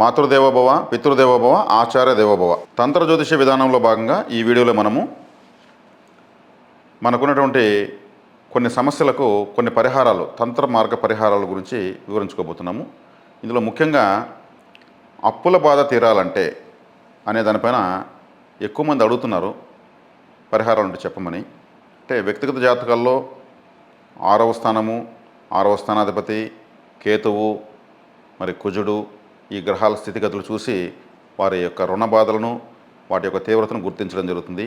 మాతృదేవోభవ పితృదేవోభవ ఆచార్య దేవోభవ. తంత్ర జ్యోతిష విధానంలో భాగంగా ఈ వీడియోలో మనము మనకున్నటువంటి కొన్ని సమస్యలకు కొన్ని పరిహారాలు తంత్ర మార్గ పరిహారాల గురించి వివరించుకోబోతున్నాము. ఇందులో ముఖ్యంగా అప్పుల బాధ తీరాలంటే అనే దానిపైన ఎక్కువ మంది అడుగుతున్నారు. పరిహారాలు ఉంటే చెప్పమని. అంటే వ్యక్తిగత జాతకాల్లో ఆరవ స్థానము ఆరవ స్థానాధిపతి కేతువు మరి కుజుడు ఈ గ్రహాల స్థితిగతులు చూసి వారి యొక్క రుణ బాధలను వాటి యొక్క తీవ్రతను గుర్తించడం జరుగుతుంది.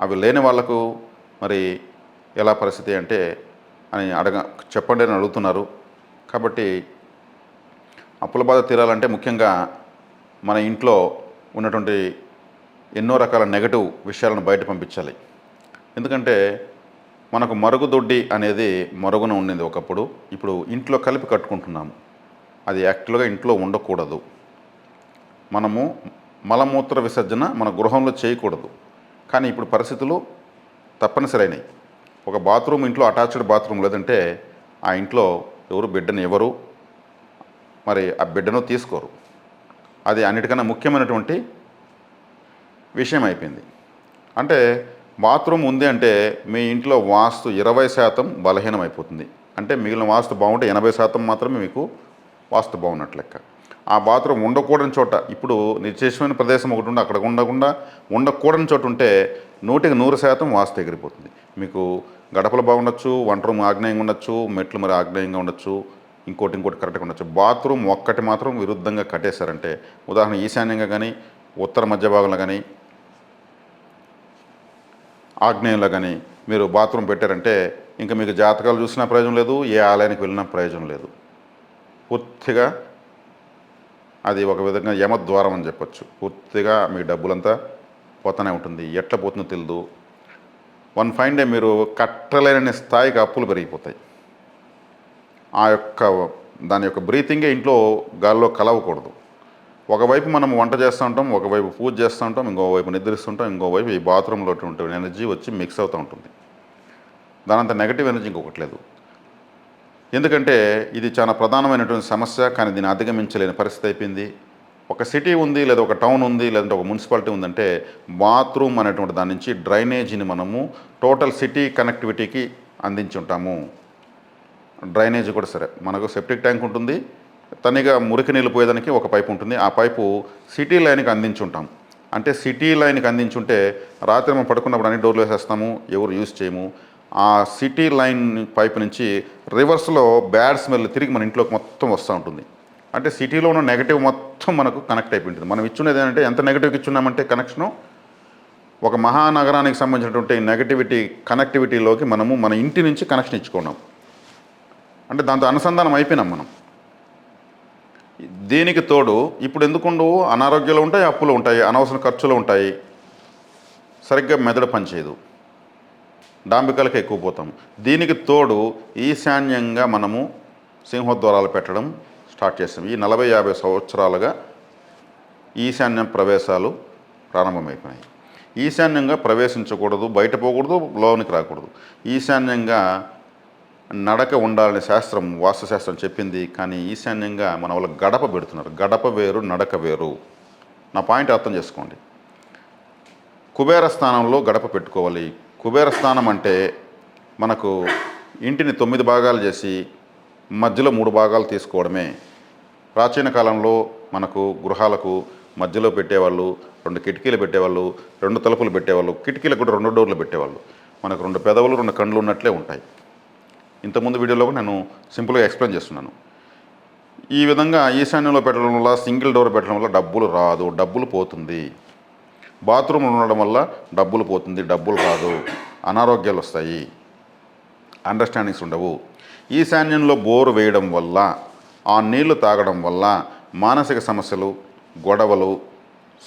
అవి లేని వాళ్ళకు మరి ఎలా పరిస్థితి అంటే అని అడగ చెప్పండి అని అడుగుతున్నారు. కాబట్టి అప్పుల బాధ తీరాలంటే ముఖ్యంగా మన ఇంట్లో ఉన్నటువంటి ఎన్నో రకాల నెగటివ్ విషయాలను బయట పంపించాలి. ఎందుకంటే మనకు మరుగుదొడ్డి అనేది మరుగున ఉండింది ఒకప్పుడు. ఇప్పుడు ఇంట్లో కలిపి కట్టుకుంటున్నాము. అది యాక్చువల్గా ఇంట్లో ఉండకూడదు. మనము మలమూత్ర విసర్జన మన గృహంలో చేయకూడదు. కానీ ఇప్పుడు పరిస్థితులు తప్పనిసరైనవి ఒక బాత్రూమ్ ఇంట్లో అటాచ్డ్ బాత్రూమ్ లేదంటే ఆ ఇంట్లో ఎవరు బిడ్డను ఎవరు మరి ఆ బిడ్డను తీసుకోరు. అది అన్నిటికన్నా ముఖ్యమైనటువంటి విషయం అయిపోయింది. అంటే బాత్రూమ్ ఉంది అంటే మీ ఇంట్లో వాస్తు ఇరవై శాతం బలహీనం అయిపోతుంది అంటే మిగిలిన వాస్తు బాగుంటే ఎనభై శాతం మాత్రమే మీకు వాస్తు బాగున్నట్లు లెక్క. ఆ బాత్రూమ్ ఉండకూడని చోట ఇప్పుడు నిర్దేశమైన ప్రదేశం ఒకటి ఉండి అక్కడ ఉండకుండా ఉండకూడని చోట ఉంటే నూటికి నూరు శాతం వాస్తు ఎగిరిపోతుంది. మీకు గడపలు బాగుండొచ్చు వంట రూమ్ ఆగ్నేయంగా ఉండొచ్చు మెట్లు మరి ఆగ్నేయంగా ఉండొచ్చు ఇంకోటి ఇంకోటి కరెక్ట్గా ఉండొచ్చు. బాత్రూమ్ ఒక్కటి మాత్రం విరుద్ధంగా కట్టేశారంటే ఉదాహరణ ఈశాన్యంగా కానీ ఉత్తర మధ్య భాగంలో కానీ ఆగ్నేయంలో కానీ మీరు బాత్రూమ్ పెట్టారంటే ఇంకా మీకు జాతకాలు చూసినా ప్రయోజనం లేదు ఏ ఆలయానికి వెళ్ళినా ప్రయోజనం లేదు. పూర్తిగా అది ఒక విధంగా యమద్వారం అని చెప్పొచ్చు. పూర్తిగా మీ డబ్బులంతా పోతూనే ఉంటుంది. ఎట్లా పోతుందో తెలియదు వన్ ఫైన్ డే మీరు కట్టలేని స్థాయికి అప్పులు పెరిగిపోతాయి. ఆ యొక్క దాని యొక్క బ్రీతింగే ఇంట్లో గాల్లో కలవకూడదు. ఒకవైపు మనం వంట చేస్తూ ఉంటాం ఒకవైపు పూజ చేస్తూ ఉంటాం ఇంకోవైపు నిద్రిస్తుంటాం ఇంకోవైపు ఈ బాత్రూంలో ఎనర్జీ వచ్చి మిక్స్ అవుతూ ఉంటుంది. దానంత నెగటివ్ ఎనర్జీ ఇంకొకటి లేదు. ఎందుకంటే ఇది చాలా ప్రధానమైనటువంటి సమస్య కానీ దీన్ని అధిగమించలేని పరిస్థితి అయిపోయింది. ఒక సిటీ ఉంది లేదా ఒక టౌన్ ఉంది లేదంటే ఒక మున్సిపాలిటీ ఉందంటే బాత్రూమ్ అనేటువంటి దాని నుంచి డ్రైనేజీని మనము టోటల్ సిటీ కనెక్టివిటీకి అందించి ఉంటాము. డ్రైనేజ్ కూడా సరే. మనకు సెప్టిక్ ట్యాంక్ ఉంటుంది. తనిగా మురికి నీళ్ళు పోయేదానికి ఒక పైపు ఉంటుంది. ఆ పైపు సిటీ లైన్కి అందించి ఉంటాం. అంటే సిటీ లైన్కి అందించుంటే రాత్రి మనం పడుకున్నప్పుడు అన్ని డోర్లు వేసేస్తాము ఎవరు యూజ్ చేయము. ఆ సిటీ లైన్ పైప్ నుంచి రివర్స్లో బ్యాడ్ స్మెల్ తిరిగి మన ఇంట్లోకి మొత్తం వస్తూ ఉంటుంది. అంటే సిటీలో ఉన్న నెగటివ్ మొత్తం మనకు కనెక్ట్ అయిపోయి ఉంటుంది మనం ఇచ్చున్నది ఏంటంటే ఎంత నెగటివ్కి ఇచ్చున్నామంటే కనెక్షను ఒక మహానగరానికి సంబంధించినటువంటి నెగటివిటీ కనెక్టివిటీలోకి మనము మన ఇంటి నుంచి కనెక్షన్ ఇచ్చుకున్నాం. అంటే దాంతో అనుసంధానం అయిపోయినాం మనం. దీనికి తోడు ఇప్పుడు ఎందుకుండు అనారోగ్యాలు ఉంటాయి అప్పులు ఉంటాయి అనవసర ఖర్చులు ఉంటాయి. సరిగ్గా మెదడు పనిచేయదు. డాంబికలకు ఎక్కువ పోతాం. దీనికి తోడు ఈశాన్యంగా మనము సింహద్వారాలు పెట్టడం స్టార్ట్ చేస్తాం. ఈ నలభై యాభై సంవత్సరాలుగా ఈశాన్యం ప్రవేశాలు ప్రారంభమైపోయినాయి. ఈశాన్యంగా ప్రవేశించకూడదు బయట పోకూడదు లోనికి రాకూడదు. ఈశాన్యంగా నడక ఉండాలని శాస్త్రం వాస్తుశాస్త్రం చెప్పింది. కానీ ఈశాన్యంగా మన వాళ్ళు గడప పెడుతున్నారు. గడప వేరు నడక వేరు. నా పాయింట్ అర్థం చేసుకోండి. కుబేర స్థానంలో గడప పెట్టుకోవాలి. కుబేర స్థానం అంటే మనకు ఇంటిని తొమ్మిది భాగాలు చేసి మధ్యలో మూడు భాగాలు తీసుకోవడమే. ప్రాచీన కాలంలో మనకు గృహాలకు మధ్యలో పెట్టేవాళ్ళు రెండు కిటికీలు పెట్టేవాళ్ళు రెండు తలుపులు పెట్టేవాళ్ళు కిటికీలకు కూడా రెండు డోర్లు పెట్టేవాళ్ళు. మనకు రెండు పెదవులు రెండు కండ్లు ఉన్నట్లే ఉంటాయి. ఇంతకుముందు వీడియోలో కూడా నేను సింపుల్గా ఎక్స్ప్లెయిన్ చేస్తున్నాను. ఈ విధంగా ఈశాన్యంలో పెట్టడం వల్ల సింగిల్ డోర్ పెట్టడం వల్ల డబ్బులు రాదు డబ్బులు పోతుంది. బాత్రూమ్లు ఉండడం వల్ల డబ్బులు పోతుంది డబ్బులు రాదు. అనారోగ్యాలు వస్తాయి. అండర్స్టాండింగ్స్ ఉండవు. ఈశాన్యంలో బోరు వేయడం వల్ల ఆ నీళ్ళు తాగడం వల్ల మానసిక సమస్యలు గొడవలు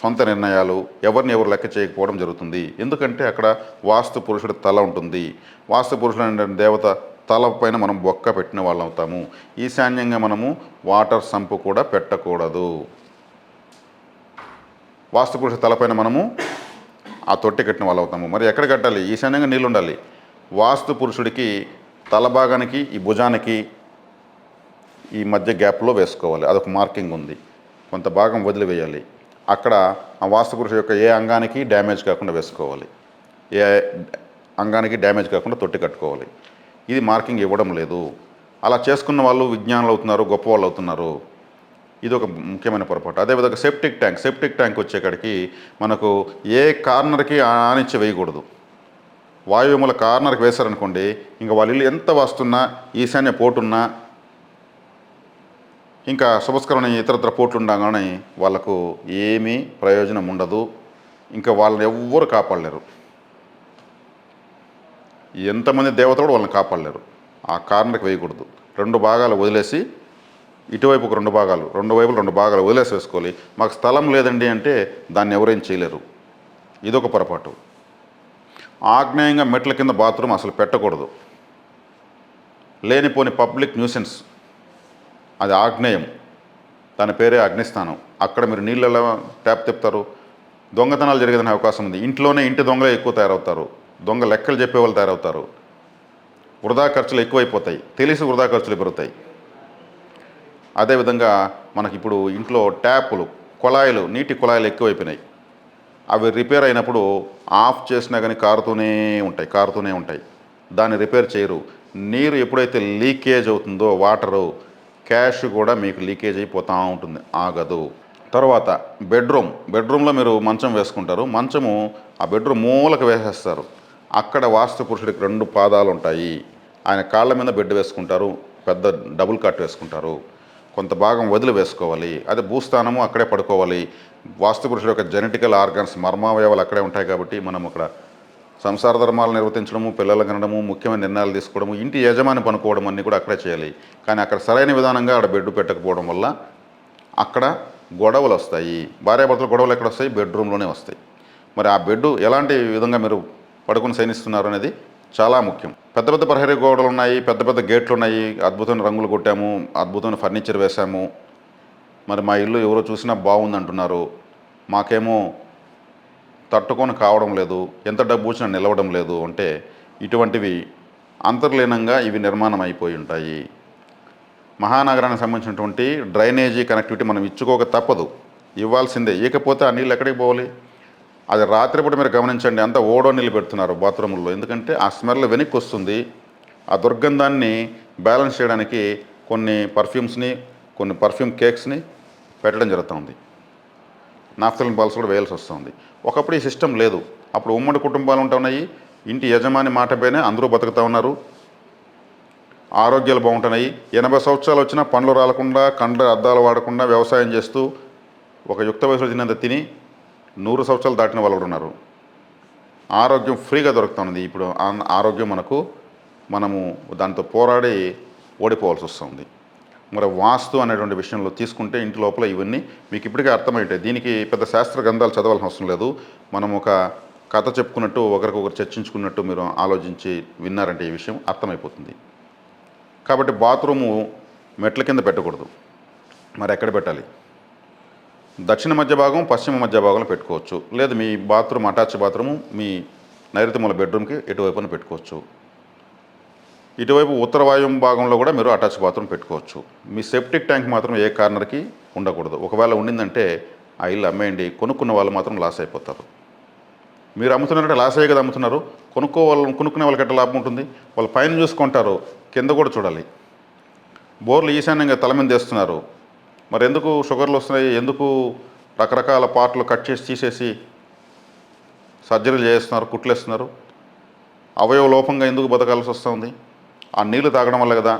సొంత నిర్ణయాలు ఎవరిని ఎవరు లెక్క చేయకపోవడం జరుగుతుంది. ఎందుకంటే అక్కడ వాస్తు పురుషుడి తల ఉంటుంది. వాస్తు పురుషుడు అనే దేవత తల పైన మనం బొక్క పెట్టిన వాళ్ళం అవుతాము. ఈశాన్యంగా మనము వాటర్ సంపు కూడా పెట్టకూడదు. వాస్తుపురుష తలపైన మనము ఆ తొట్టి కట్టిన వాళ్ళు అవుతాము మరి ఎక్కడ కట్టాలి? ఈశాన్యంగా నీళ్ళు ఉండాలి వాస్తు పురుషుడికి తల భాగానికి ఈ భుజానికి ఈ మధ్య గ్యాప్లో వేసుకోవాలి. అదొక మార్కింగ్ ఉంది. కొంత భాగం వదిలివేయాలి. అక్కడ ఆ వాస్తు పురుషు యొక్క ఏ అంగానికి డ్యామేజ్ కాకుండా వేసుకోవాలి. ఏ అంగానికి డ్యామేజ్ కాకుండా తొట్టి కట్టుకోవాలి. ఇది మార్కింగ్ ఇవ్వడం లేదు. అలా చేసుకున్న వాళ్ళు విజ్ఞానులు అవుతున్నారు గొప్పవాళ్ళు అవుతున్నారు ఇది ఒక ముఖ్యమైన పొరపాటు. అదేవిధంగా సెప్టిక్ ట్యాంక్ సెప్టిక్ ట్యాంక్ వచ్చేకాడికి మనకు ఏ కార్నర్కి ఆనిచ్చి వేయకూడదు. వాయువుల కార్నర్కి వేశారనుకోండి ఇంకా వాళ్ళ ఇల్లు ఎంత వస్తున్నా ఈశాన్య పోటున్నా ఇంకా శుభస్కరమైన ఇతరత్ర పోట్లు ఉండగానే వాళ్ళకు ఏమీ ప్రయోజనం ఉండదు. ఇంకా వాళ్ళని ఎవ్వరు కాపాడలేరు. ఎంతమంది దేవత కూడా వాళ్ళని కాపాడలేరు. ఆ కార్నర్కి వేయకూడదు. రెండు భాగాలు వదిలేసి ఇటువైపుకు రెండు భాగాలు రెండు వైపులు రెండు భాగాలు వదిలేసి వేసుకోవాలి మాకు స్థలం లేదండి అంటే దాన్ని ఎవరేం చేయలేరు. ఇదొక పొరపాటు. ఆగ్నేయంగా మెట్ల కింద బాత్రూమ్ అసలు పెట్టకూడదు. లేనిపోని పబ్లిక్ న్యూసెన్స్. అది ఆగ్నేయం. దాని పేరే అగ్నిస్థానం. అక్కడ మీరు నీళ్ళలో ట్యాప్ తిప్పుతారు? దొంగతనాలు జరిగేదనే అవకాశం ఉంది. ఇంట్లోనే ఇంటి దొంగలే ఎక్కువ తయారవుతారు. దొంగ లెక్కలు చెప్పే వాళ్ళు తయారవుతారు. వృధా ఖర్చులు ఎక్కువైపోతాయి. తెలిసి వృధా ఖర్చులు పెరుగుతాయి. అదేవిధంగా మనకి ఇప్పుడు ఇంట్లో ట్యాపులు కుళాయిలు నీటి కుళాయిలు ఎక్కువైపోయినాయి. అవి రిపేర్ అయినప్పుడు ఆఫ్ చేసినా కానీ కారుతూనే ఉంటాయి కారుతూనే ఉంటాయి. దాన్ని రిపేర్ చేయరు. నీరు ఎప్పుడైతే లీకేజ్ అవుతుందో వాటరు క్యాష్ కూడా మీకు లీకేజ్ అయిపోతూ ఉంటుంది ఆగదు. తర్వాత బెడ్రూమ్ బెడ్రూమ్లో మీరు మంచం వేసుకుంటారు. మంచము ఆ బెడ్రూమ్ మూలకు వేసేస్తారు. అక్కడ వాస్తు పురుషుడికి రెండు పాదాలు ఉంటాయి. ఆయన కాళ్ళ మీద బెడ్ వేసుకుంటారు పెద్ద డబుల్ కట్ వేసుకుంటారు. కొంత భాగం వదిలి వేసుకోవాలి అదే భూస్థానము అక్కడే పడుకోవాలి. వాస్తు పురుషుడు యొక్క జెనెటికల్ ఆర్గన్స్ మర్మావయవాలు అక్కడే ఉంటాయి కాబట్టి మనం అక్కడ సంసార ధర్మాలు నిర్వర్తించడము పిల్లలు కనడము ముఖ్యమైన నిర్ణయాలు తీసుకోవడము ఇంటి యజమాని పనుకోవడం అన్నీ కూడా అక్కడే చేయాలి. కానీ అక్కడ సరైన విధానంగా అక్కడ బెడ్ పెట్టకపోవడం వల్ల అక్కడ గొడవలు వస్తాయి. భార్యాభర్తలు గొడవలు ఎక్కడ వస్తాయి? బెడ్రూమ్లోనే వస్తాయి. మరి ఆ బెడ్ ఎలాంటి విధంగా మీరు పడుకుని సైనిస్తున్నారు అనేది చాలా ముఖ్యం. పెద్ద పెద్ద ప్రహరీ గోడలు ఉన్నాయి పెద్ద పెద్ద గేట్లు ఉన్నాయి అద్భుతమైన రంగులు కొట్టాము అద్భుతమైన ఫర్నిచర్ వేశాము. మరి మా ఇల్లు ఎవరో చూసినా బాగుంది అంటున్నారు మాకేమో తట్టుకొని కావడం లేదు ఎంత డబ్బు వచ్చినా నిలవడం లేదు అంటే ఇటువంటివి అంతర్లీనంగా ఇవి నిర్మాణం అయిపోయి ఉంటాయి. మహానగరానికి సంబంధించినటువంటి డ్రైనేజీ కనెక్టివిటీ మనం ఇచ్చుకోక తప్పదు. ఇవ్వాల్సిందే. ఇకపోతే ఆ నీళ్ళు ఎక్కడికి పోవాలి? అది రాత్రిపూట మీరు గమనించండి అంత ఓడో నీళ్ళు పెడుతున్నారు బాత్రూముల్లో. ఎందుకంటే ఆ స్మెల్ వెనక్కి వస్తుంది ఆ దుర్గంధాన్ని బ్యాలెన్స్ చేయడానికి కొన్ని పర్ఫ్యూమ్స్ని కొన్ని పర్ఫ్యూమ్ కేక్స్ని పెట్టడం జరుగుతుంది. నాఫ్తలిన్ బాల్స్ కూడా వేయాల్సి వస్తుంది. ఒకప్పుడు ఈ సిస్టమ్ లేదు. అప్పుడు ఉమ్మడి కుటుంబాలు ఉంటున్నాయి ఇంటి యజమాని మాటపైనే అందరూ బతుకుతూ ఉన్నారు. ఆరోగ్యాలు బాగుంటున్నాయి. ఎనభై సంవత్సరాలు వచ్చినా పండ్లు రాలకుండా కండ్ల అద్దాలు వాడకుండా వ్యవసాయం చేస్తూ ఒక యుక్త వయసులో తిన్నంత తిని నూరు సంవత్సరాలు దాటిన వాళ్ళు కూడా ఉన్నారు ఆరోగ్యం ఫ్రీగా దొరుకుతున్నది ఇప్పుడు ఆ- ఆరోగ్యం మనకు మనము దాంతో పోరాడి ఓడిపోవాల్సి వస్తుంది. మరి వాస్తు అనేటువంటి విషయంలో తీసుకుంటే ఇంటి లోపల ఇవన్నీ మీకు ఇప్పటికే అర్థమయ్యాయి దీనికి పెద్ద శాస్త్ర గ్రంథాలు చదవాల్సిన అవసరం లేదు. మనం ఒక కథ చెప్పుకున్నట్టు ఒకరికొకరు చర్చించుకున్నట్టు మీరు ఆలోచించి విన్నారంటే ఈ విషయం అర్థమైపోతుంది. కాబట్టి బాత్రూము మెట్ల కింద పెట్టకూడదు. మరి ఎక్కడ పెట్టాలి? దక్షిణ మధ్య భాగం పశ్చిమ మధ్య భాగంలో పెట్టుకోవచ్చు. లేదు మీ బాత్రూమ్ అటాచ్ బాత్రూము మీ నైరుతి మూల బెడ్రూమ్కి ఎటువైపున పెట్టుకోవచ్చు. ఇటువైపు ఉత్తర వాయువు భాగంలో కూడా మీరు అటాచ్ బాత్రూమ్ పెట్టుకోవచ్చు. మీ సెప్టిక్ ట్యాంక్ మాత్రం ఏ కార్నర్కి ఉండకూడదు. ఒకవేళ ఉండిందంటే ఆ ఇల్లు అమ్మేయండి. కొనుక్కున్న వాళ్ళు మాత్రం లాస్ అయిపోతారు. మీరు అమ్ముతున్నారంటే లాస్ అయ్యే కదా అమ్ముతున్నారు. కొనుక్కోవాళ్ళు కొనుక్కునే వాళ్ళకి ఎట్లా లాభం ఉంటుంది? వాళ్ళు పైన చూసుకుంటారు. కింద కూడా చూడాలి. బోర్లు ఈశాన్యంగా తల మీద వేస్తున్నారు. మరి ఎందుకు షుగర్లు వస్తున్నాయి? ఎందుకు రకరకాల పార్ట్లు కట్ చేసి తీసేసి సర్జరీలు చేస్తున్నారు కుట్లేస్తున్నారు? అవయవ లోపంగా ఎందుకు బతకాల్సి వస్తుంది? ఆ నీళ్ళు తాగడం వల్ల కదా.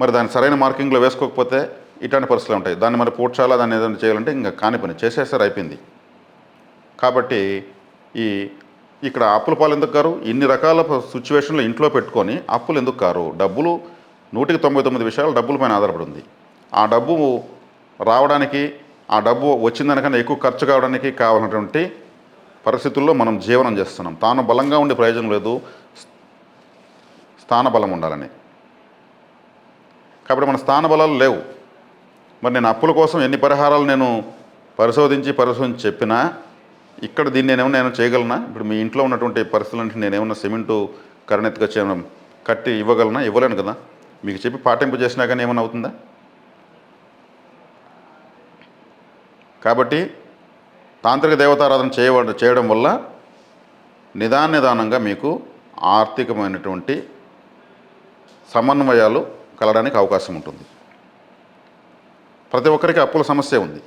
మరి దాన్ని సరైన మార్కింగ్లో వేసుకోకపోతే ఇట్లాంటి పరిస్థితులు ఉంటాయి. దాన్ని మరి పూడ్చాలా? దాన్ని ఏదైనా చేయాలంటే ఇంకా కాని పని. చేసేసారు అయిపోయింది కాబట్టి ఈ ఇక్కడ అప్పుల పాలు ఎందుకు కారు? ఇన్ని రకాల సిచ్యువేషన్లు ఇంట్లో పెట్టుకొని అప్పులు ఎందుకు కారు? డబ్బులు నూటికి తొంభై తొమ్మిది విషయాలు డబ్బుల పైన ఆధారపడి ఉంది ఆ డబ్బు రావడానికి ఆ డబ్బు వచ్చిందనకన్నా ఎక్కువ ఖర్చు కావడానికి కావాలన్నటువంటి పరిస్థితుల్లో మనం జీవనం చేస్తున్నాం. తాను బలంగా ఉండే ప్రయోజనం లేదు. స్థాన బలం ఉండాలని. కాబట్టి మన స్థాన బలాలు లేవు. మరి నేను అప్పుల కోసం ఎన్ని పరిహారాలు నేను పరిశోధించి పరిశోధించి చెప్పినా ఇక్కడ దీన్ని నేనేమన్నా నేను చేయగలనా? ఇప్పుడు మీ ఇంట్లో ఉన్నటువంటి పరిస్థితులంటే నేనేమన్నా సిమెంటు కరెంట్ ఎత్తుకొచ్చి కట్టి ఇవ్వగలనా? ఇవ్వలేను కదా. మీకు చెప్పి పాటింపు చేసినా కానీ ఏమైనా అవుతుందా? కాబట్టి తాంత్రిక దేవతారాధన చేయవ చేయడం వల్ల నిదాన నిదానంగా మీకు ఆర్థికమైనటువంటి సమన్వయాలు కలడానికి అవకాశం ఉంటుంది. ప్రతి ఒక్కరికి అప్పుల సమస్య ఉంది.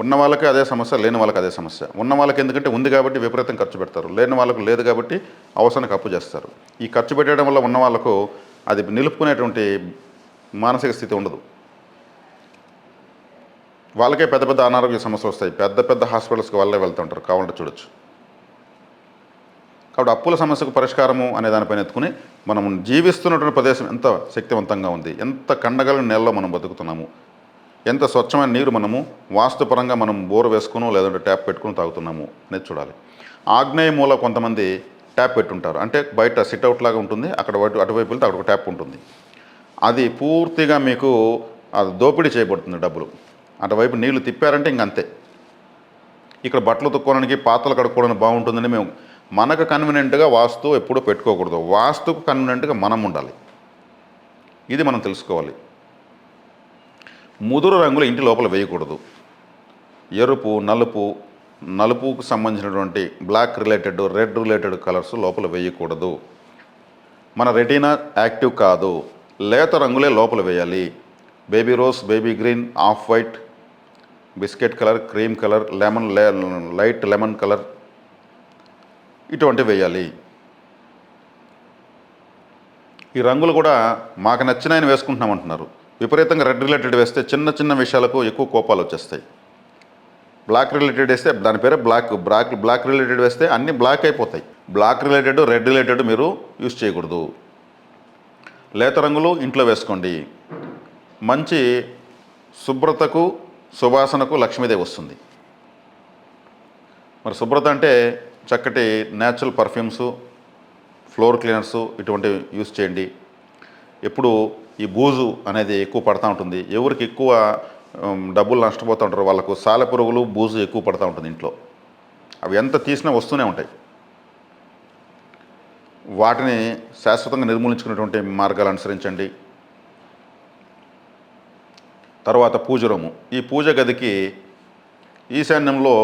ఉన్న వాళ్ళకి అదే సమస్య లేని వాళ్ళకి అదే సమస్య. ఉన్న వాళ్ళకి ఎందుకంటే ఉంది కాబట్టి విపరీతం ఖర్చు పెడతారు. లేని వాళ్ళకు లేదు కాబట్టి అవసరానికి అప్పు చేస్తారు. ఈ ఖర్చు పెట్టడం వల్ల ఉన్న వాళ్ళకు అది నిలుపుకునేటువంటి మానసిక స్థితి ఉండదు. వాళ్ళకే పెద్ద పెద్ద అనారోగ్య సమస్యలు వస్తాయి. పెద్ద పెద్ద హాస్పిటల్స్కి వాళ్ళే వెళ్తుంటారు కావాలంటే చూడొచ్చు. కాబట్టి అప్పుల సమస్యకు పరిష్కారము అనే దానిపైన ఎత్తుకుని మనం జీవిస్తున్నటువంటి ప్రదేశం ఎంత శక్తివంతంగా ఉంది. ఎంత కండగల నెలలో మనం బతుకుతున్నాము. ఎంత స్వచ్ఛమైన నీరు మనము వాస్తుపరంగా మనం బోర్ వేసుకునో లేదంటే ట్యాప్ పెట్టుకుని తాగుతున్నాము అనేది చూడాలి. ఆగ్నేయ మూల కొంతమంది ట్యాప్ పెట్టుంటారు. అంటే బయట సిట్అవుట్ లాగా ఉంటుంది అక్కడ అటువైపు వెళ్తే అక్కడ ఒక ట్యాప్ ఉంటుంది. అది పూర్తిగా మీకు అది దోపిడీ చేయబడుతుంది డబ్బులు. అటువైపు నీళ్ళు తిప్పారంటే ఇంక అంతే ఇక్కడ బట్టలు తుక్కోవడానికి పాత్రలు కడుక్కోవడానికి బాగుంటుందని మేము మనకు కన్వీనియంట్గా వాస్తు ఎప్పుడూ పెట్టుకోకూడదు. వాస్తుకు కన్వీనియంట్గా మనం ఉండాలి. ఇది మనం తెలుసుకోవాలి. ముదురు రంగులు ఇంటి లోపల వేయకూడదు. ఎరుపు నలుపు నలుపుకు సంబంధించినటువంటి black related red related colours లోపల వేయకూడదు. మన రెటీనా యాక్టివ్ కాదు. లేత రంగులే లోపల వేయాలి. Baby rose baby green off white biscuit colour cream colour lemon light lemon colour ఇటువంటి వేయాలి. ఈ రంగులు కూడా మాకు నచ్చినాయని వేసుకుంటున్నామంటున్నారు విపరీతంగా రెడ్ రిలేటెడ్ వేస్తే చిన్న చిన్న విషయాలకు ఎక్కువ కోపాలు వచ్చేస్తాయి. బ్లాక్ రిలేటెడ్ వేస్తే దాని పేరే బ్లాక్ బ్లాక్ బ్లాక్ రిలేటెడ్ వేస్తే అన్నీ బ్లాక్ అయిపోతాయి. బ్లాక్ రిలేటెడ్ రెడ్ రిలేటెడ్ మీరు యూస్ చేయకూడదు. లేత రంగులు ఇంట్లో వేసుకోండి. మంచి శుభ్రతకు సువాసనకు లక్ష్మీదేవి వస్తుంది. మరి శుభ్రత అంటే చక్కటి న్యాచురల్ పర్ఫ్యూమ్స్ ఫ్లోర్ క్లీనర్స్ ఇటువంటివి యూస్ చేయండి. ఎప్పుడు ఈ బూజు అనేది ఎక్కువ పడతా ఉంటుంది. ఎవరికి ఎక్కువ డబ్బులు నష్టపోతూ ఉంటారు వాళ్ళకు సాల పురుగులు బూజు ఎక్కువ పడతా ఉంటుంది ఇంట్లో. అవి ఎంత తీసినా వస్తూనే ఉంటాయి. వాటిని శాశ్వతంగా నిర్మూలించుకునేటువంటి మార్గాలు అనుసరించండి. తర్వాత పూజ రూము. ఈ పూజ గదికి ఈశాన్యంలో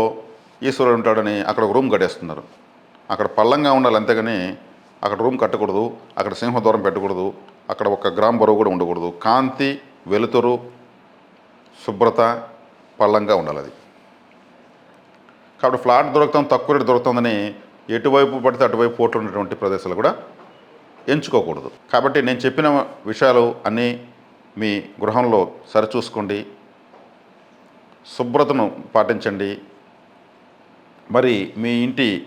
ఈశ్వరుడు ఉంటాడని అక్కడ ఒక రూమ్ కట్టేస్తున్నారు. అక్కడ పల్లంగా ఉండాలి అంతేగాని అక్కడ రూమ్ కట్టకూడదు అక్కడ సింహద్వారం పెట్టకూడదు అక్కడ ఒక గ్రామ్ బరువు కూడా ఉండకూడదు. కాంతి వెలుతురు శుభ్రత పల్లంగా ఉండాలి అది కాబట్టి ఫ్లాట్ దొరుకుతాం తక్కువ రేటు దొరుకుతుందని ఎటువైపు పడితే అటువైపు పోట్లు ఉన్నటువంటి ప్రదేశాలు కూడా ఎంచుకోకూడదు. కాబట్టి నేను చెప్పిన విషయాలు అన్నీ మీ గృహంలో సరిచూసుకోండి. శుభ్రతను పాటించండి. మరి మీ ఇంటి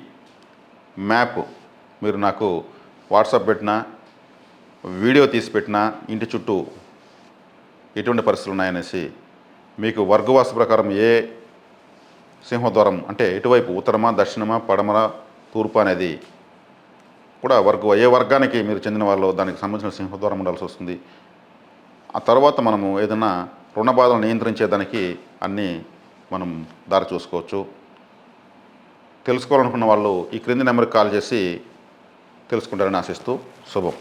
మ్యాప్ మీరు నాకు వాట్సాప్ పెట్టినా వీడియో తీసి పెట్టినా ఇంటి చుట్టూ ఎటువంటి పరిస్థితులు ఉన్నాయనేసి మీకు వర్గవాసు ప్రకారం ఏ సింహద్వారం అంటే ఎటువైపు? ఉత్తరమా దక్షిణమా పడమర తూర్పు అనేది కూడా వర్గ ఏ వర్గానికి మీరు చెందిన వాళ్ళు దానికి సంబంధించిన సింహద్వారం ఉండాల్సి వస్తుంది. ఆ తర్వాత మనము ఏదైనా రుణ బాధలు నియంత్రించేదానికి అన్నీ మనం దారి చూసుకోవచ్చు. తెలుసుకోవాలనుకున్న వాళ్ళు ఈ క్రింది నెంబర్కి కాల్ చేసి తెలుసుకుంటారని ఆశిస్తూ శుభం.